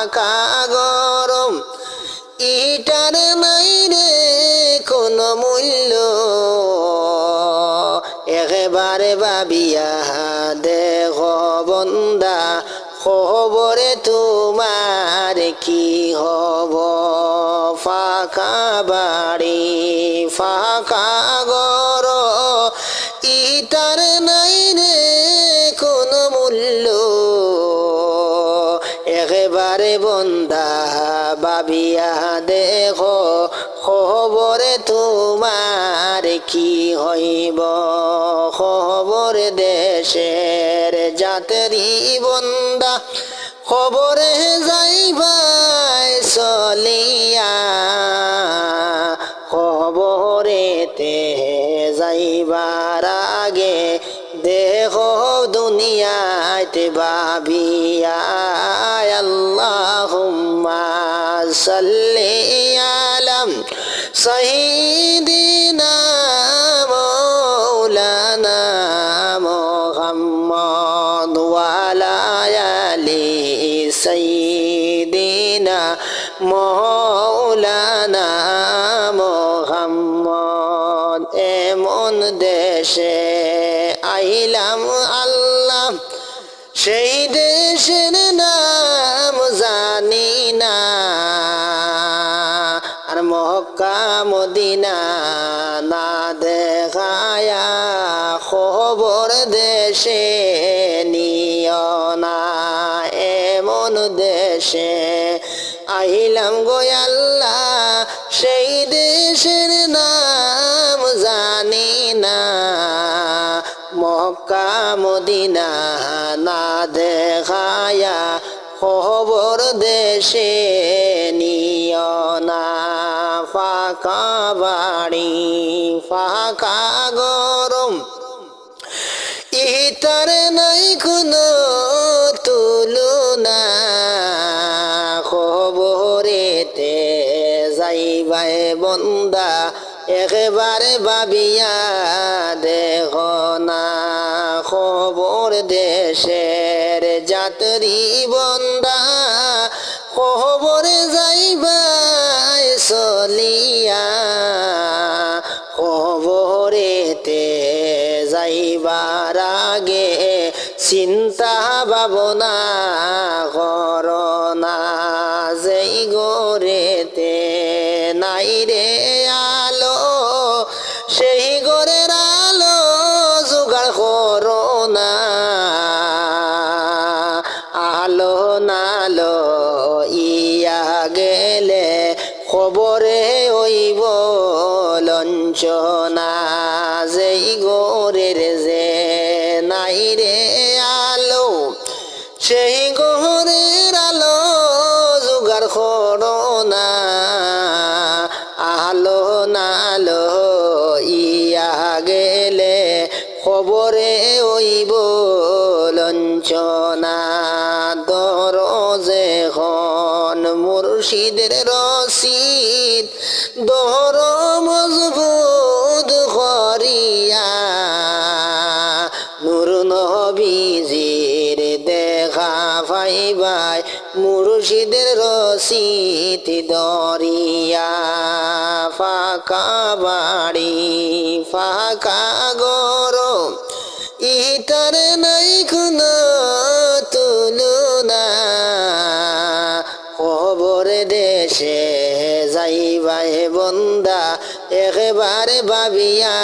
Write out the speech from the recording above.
ফাঁকা গরম। ইটার নাই রে কোনো মূল্য। একেবারে ভাবিয়া দেহ বন্দা খবরে একেবারে বন্দা বাবিয়া দেখো, খবরে তোমার কি হইব? খবর দেশের জাতেরি বন্দা, খবরে যাইবাই চলিয়া। খবরেতে যাইবার আগে দেহ দুনিয়াতে বাবিয়া সাল্লি আলাম সাইয়্যিদিনা মাওলানা মুহাম্মদ ওয়ালা আলি সাইয়্যিদিনা মাওলানা মুহাম্মদ এমন দেশে আইলাম আল্লাহ সেই দেশের নাম মক্কা মদিনা না দেখায়া খবর দেশে নিয় না, এমন দেশে আইলাম গোয়াল্লা সেই দেশের নাম জানি না। মক্কা মদিনা না দেখায়া খবর দেশে বাড়ি ফাঁকা গরম। ইতার নাই কোনো তুলনা। খবরেতে যাইবাই বন্দা একেবারে বাবিয়া দেখ না। খবর দেশের যাত্রী বন্দা খবরে যাইবাই চলিয়া যাইবার আগে চিন্তা ভাবনা করনা। যেই গরেতে নাই রে আলো, সেই গরের আলো জোগাড় করনা। আলো নালো ইয়া গেলে খবরে ওইব লঞ্চনা যেই গোরের জোগাড় করোনা আলো নালো ইয়া গেলে খবরে ওইব লঞ্চনা দরজে খন মুর্শিদের রসিদ দর মজবুত করিয়া। নূর নবীজির দেখা পাইবাই মুর্শিদের রসিদ দরিয়া, ফাঁকা বাড়ি, ফাঁকা গরম। ইটার নাই কোনো তুলনা খবর দেশে যাইবাই বন্দা, একেবারে ভাবিয়া